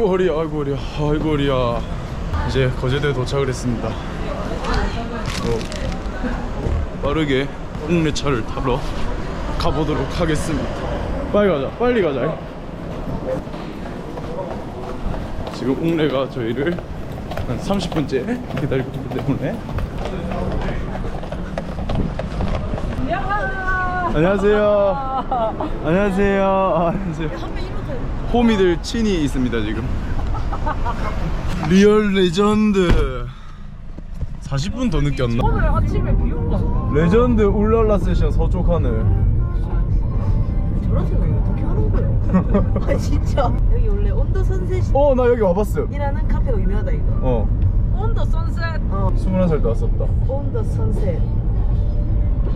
아이고 허리야 아이고 허리야 아이고 허리야. 이제 거제도에 도착을 했습니다. 어, 빠르게 웅내차를 타러 가보도록 하겠습니다. 빨리 가자 빨리 가자. 지금 웅내가 저희를 한 30분째 기다리고 있기 때문에. 안녕하세요. 안녕하세요. 아, 안녕하세요 호미들 친이 있습니다 지금 리얼 레전드 40분 더 늦겼나? 오늘 아침에 비 온다. 레전드 울랄라 세션 서쪽 하늘 저런 생각이 어떻게 하는 거예요? 아 진짜 여기 원래 온더 선셋이라는 어나 여기 와봤어 카페가 유명하다 이거 어 온더 선셋. 어 21살 때 왔었다 온더 선셋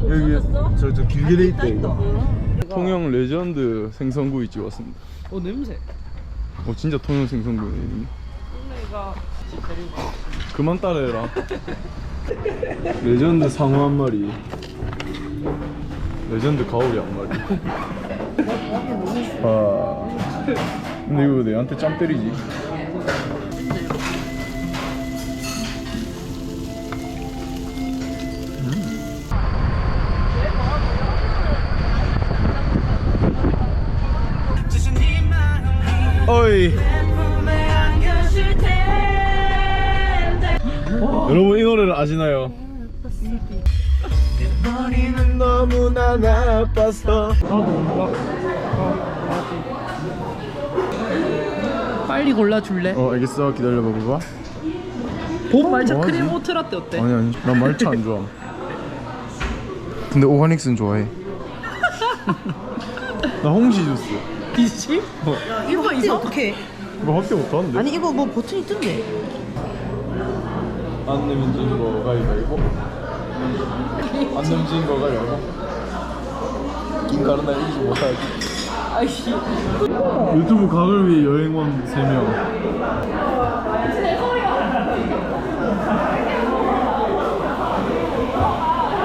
여기 찾았어? 저, 저 길게 돼 있대 이거. 통영 레전드 생선구이집 왔습니다. 어 냄새. 어 진짜 통영 생선구이. 이름이 오늘가 그만 따라해라. 레전드 상어 한 마리. 레전드 가오리 한 마리. 아. 근데 이거 내한테 짬 때리지 아시나요? 머리는 너무나 나빠서. 빨리 골라줄래? 어 알겠어. 기다려봐 봐봐 봄 말차 뭐하지? 크림 오트라떼 어때? 아니 아니. 난 말차 안 좋아. 근데 오가닉스는 좋아해. 나 홍시 주스. 이지? 이거 이상 어떻게 이거 학교 못하는데? 아니 이거 뭐 버튼이 뜬대 안 내면 진거 가위바위보 안 내면 진거 가위바위보 김가루나 이기지 못하지. 아이씨. 유튜브 각을 위해 여행원 3명.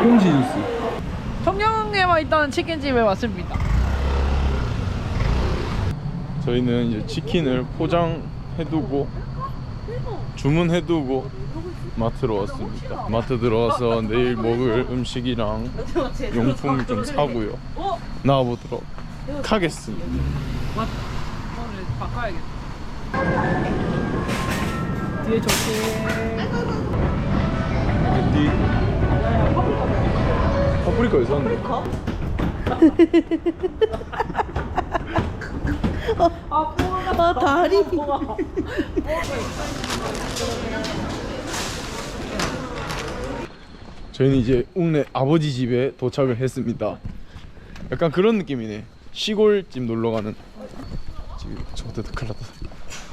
홍시 주스. 청량리에만 있던 치킨집에 왔습니다. 저희는 이제 치킨을 포장해두고 주문해두고 마트로 왔습니다. 마트 들어와서 내일 먹을 음식이랑 용품 좀 사고요. 나와보도록 하겠습니다. 오늘 바꿔야겠다. 뒤에 조심. 이 파프리카 있었는데. 아 다리 저희는 이제 웅내 아버지 집에 도착을 했습니다. 약간 그런 느낌이네. 시골집 놀러 가는. 지금 저한테 큰일 났다.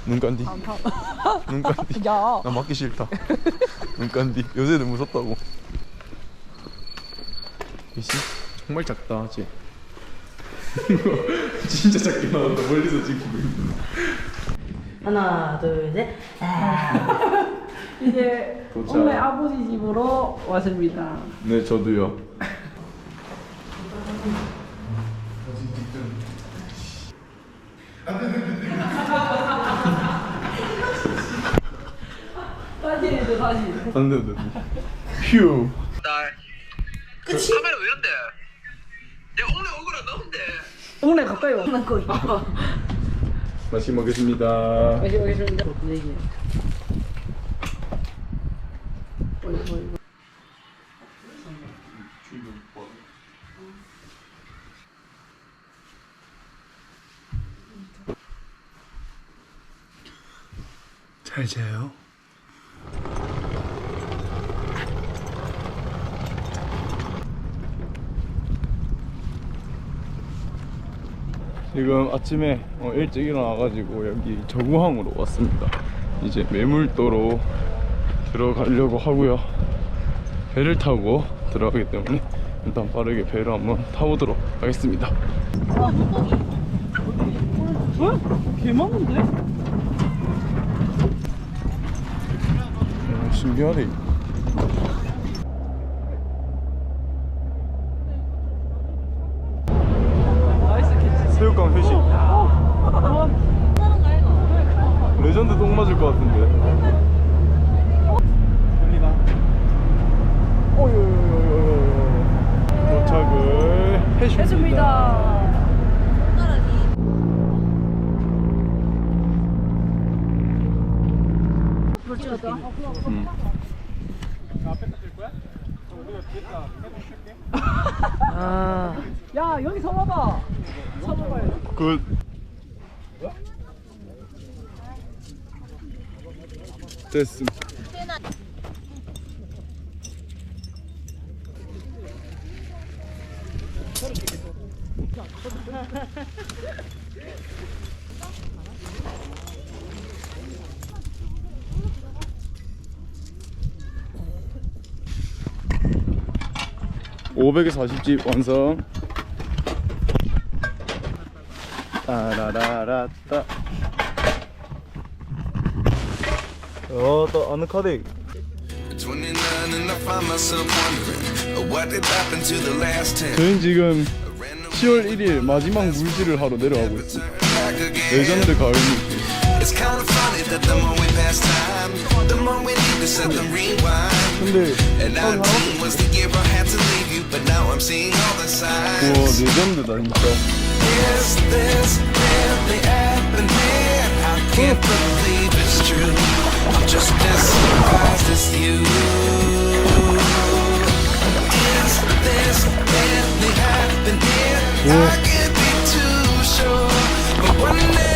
눈간디. 눈간디. 야. 나 맞기 싫다. 눈간디. 요새는 무섭다고. 이씨 정말 작다, 쟤. 진짜 작게 나온다. 멀리서 있는. 하나 둘셋 이제 도착. 오늘 아버지 집으로 왔습니다. 네, 저도요. 다시 해줘 다시. 안 돼, 안 돼. 휴. 끝이? 카메라 왜 이런데? 내가 오늘 얼굴 안 나오는데. 오늘 가까이 와. 거의 맛있게 먹겠습니다. 다시 오겠습니다. 네 개. 어이구 어이구. 잘 자요. 지금 아침에 어, 일찍 일어나가지고 여기 저구항으로 왔습니다. 이제 매물도로 들어가려고 하고요. 배를 타고 들어가기 때문에 일단 빠르게 배를 한번 타보도록 하겠습니다. 왜? 개 많은데? 어, 신기하네. 새우깡 회식. 어, 레전드 똥 맞을 것 같은데. 음. 야 여기 서봐봐. 서봐봐요. 굿. 됐음. 540집 완성. 따라라라따. 어또 어느 카드? 저는 지금 10월 1일 마지막 물질을 하러 내려가고 있습니다. 레전드 가을 물질 근데 I'm seeing all the signs. Whoa, they did that. Is this really happening? I can't believe it's true. I'm just as surprised as you. Is this really happening? I can't be too sure, but one day.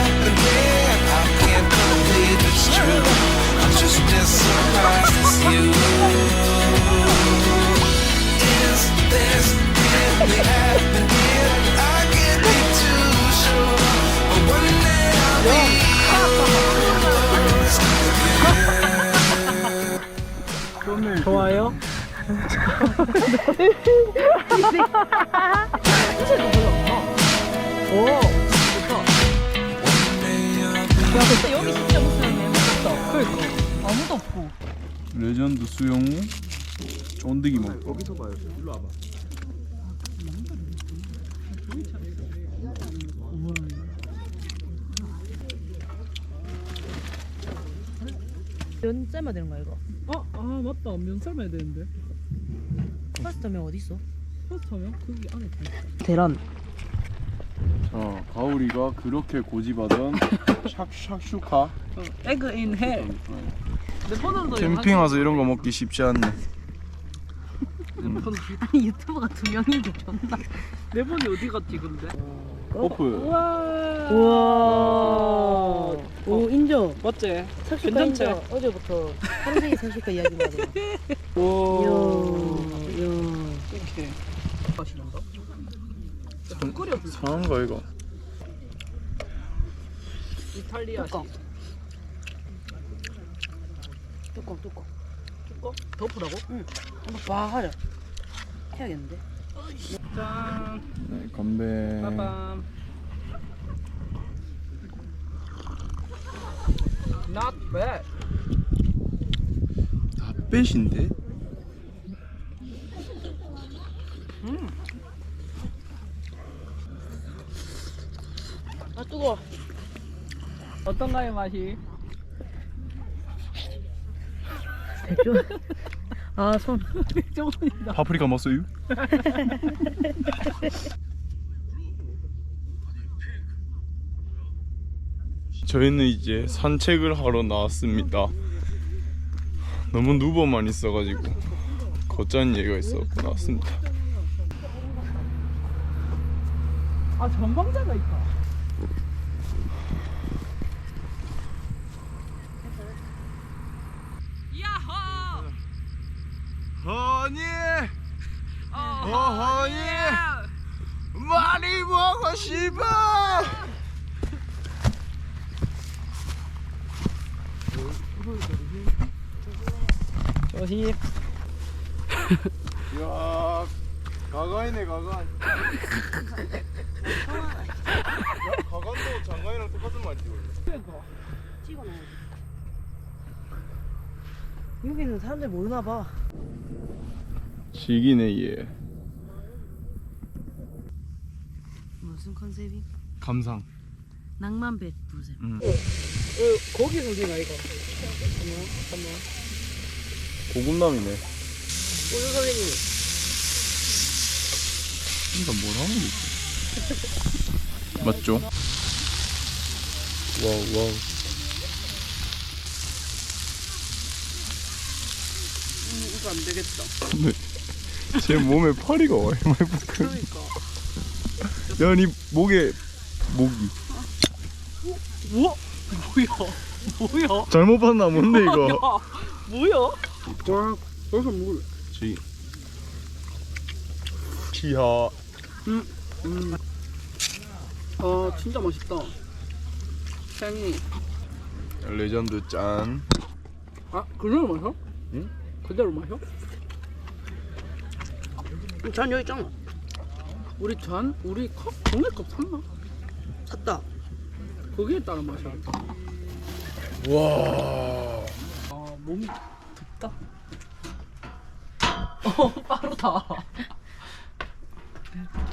오, 좋다. 야, 근데 여기 진짜 무슨 애무섭다. 그러니까. 아무도 없고. 레전드 수영 쫀득이 먹 거기서 봐요 일로 와봐 면 삶아야 되는 거야 이거 어, 아 맞다. 면 삶아야 되는데. 파스타면 어디 있어? 파스타면 거기 안에 다 있어. 계란 자 가오리가 그렇게 고집하던 샥샥슈카 에그 인 헬. 내 폰으로도 캠핑 와서 이런 거 먹기 쉽지 않네 아니 유튜버가 두 명인데 존나 내 폰이 어디 갔지 근데? 오프 우와. 우와 오 인정 맞지? 괜찮지? 인정 어제부터 한생이 sak슈카 이야기만 하더라 오. 이렇게. 맛있는가? 좀 끓여 볼 상한 거 이거 이탈리아. 뚜껑. 뚜껑 뚜껑 뚜껑? 덮으라고? 응 한번 봐 하자 해야겠는데 짠. 네, 건배 빠밤. Not bad. 다 빼신데? 아 뜨거워 어떤가요 맛이? 대충 아 손 조금이다. 파프리카 먹어요? 저희는 이제 산책을 하러 나왔습니다. 너무 누워만 있어가지고 걷자는 얘기가 있어갖고 나왔습니다. 아 전방자가 있다. 야호! 허니 어 허니 많이 먹고 싶어 조심. 야 가관이네 가관 야, 가관도 장관이랑 똑같은 말이지 원래 찍어놔. 여기는 사람들 모르나 봐. 지기네 얘 무슨 컨셉이? 감상 낭만 배 부르세요. 음. 거기 선생님 아이가. 고급남이네 우주 선생님. 그러니까 뭘 하는 거지 맞죠? 와우 와우 이거 안 되겠다. 근데 제 몸에 파리가 얼마나 큰 그러니까. 야니 목에 모기 우와 뭐야? 뭐야? 잘못 봤나 뭔데 이거 야, 뭐야? 와, 벌써 물. 지 지하 음. 아, 진짜 맛있다. 향이. 레전드 짠 아, 그대로 마셔? 응? 그대로 마셔? 잔 여기 있잖아. 우리 잔, 우리 컵, 종이컵 샀나? 샀다. 거기에 따라 마셔야 돼. 와 아, 몸이 덥다. 어, 빠르다.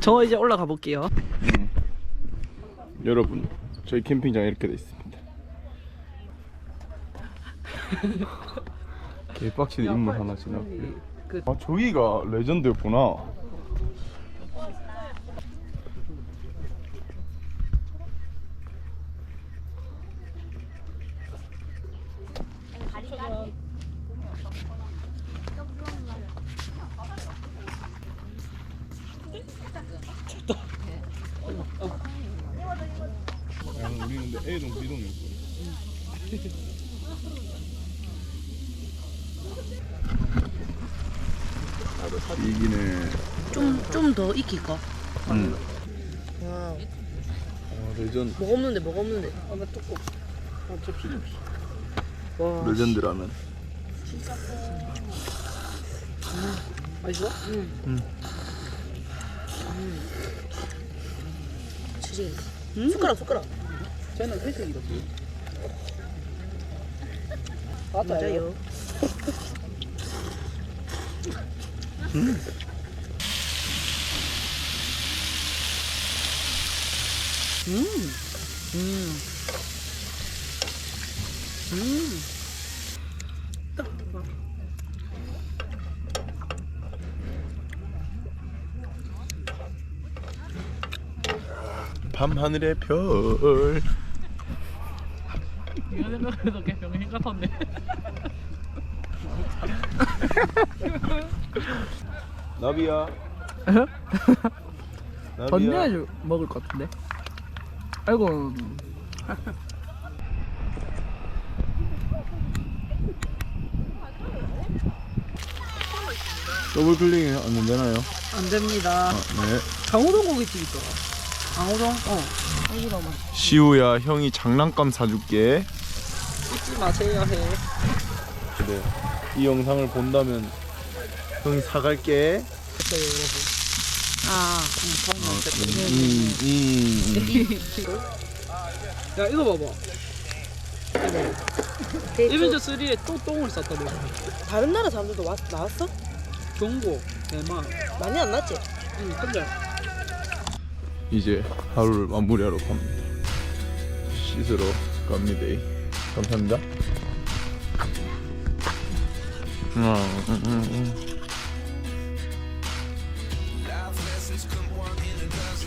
저 이제 올라가 볼게요. 여러분 저희 캠핑장 이렇게 돼 있습니다. 개빡치는 인물 하나 지나고요. 그아 저기가 레전드였구나 야, 우리 근데 A동 B동이 있고 이기네 좀 좀 더 익힐까? 응. 와, 아, 레전 뭐가 없는데 뭐가 없는데. 아, 나 조금. 아, 저 피, 피. 와, 레전드 라면 맛있어? 주지. 음. 숟가락 숟가락. 쟤는 회색이다. 맞아요. 밤하늘의 별 이거 생각해도 걔 병신 같았네. 나비야 나비야 건네야지 먹을 것 같은데. 아이고. 더블 클릭 안 되나요? 안 됩니다. 아, 네 강호동 고깃집 있더라. 강호동? 어. 시우야 형이 장난감 사줄게 잊지 마세요 해. 그래 이 영상을 본다면 형이 사갈게 됐어요 여러분. 아, 응, 음, 처음 음, 음. 야 이거 봐봐. 이벤트 3에 또 똥을 쌌다 내가. 다른 나라 사람들도 왔, 나왔어? 경고, 대만. 많이 안 났지? 응, 근데 이제 하루를 마무리하러 갑니다 씻으러 갑니다 감사합니다 음, 음, 음, 음.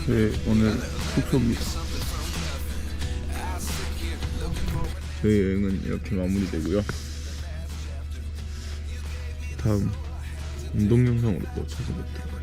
네, 오늘 숙소입니다. 저희 여행은 이렇게 마무리되고요. 다음 운동 영상으로 또 찾아뵙도록 하겠습니다.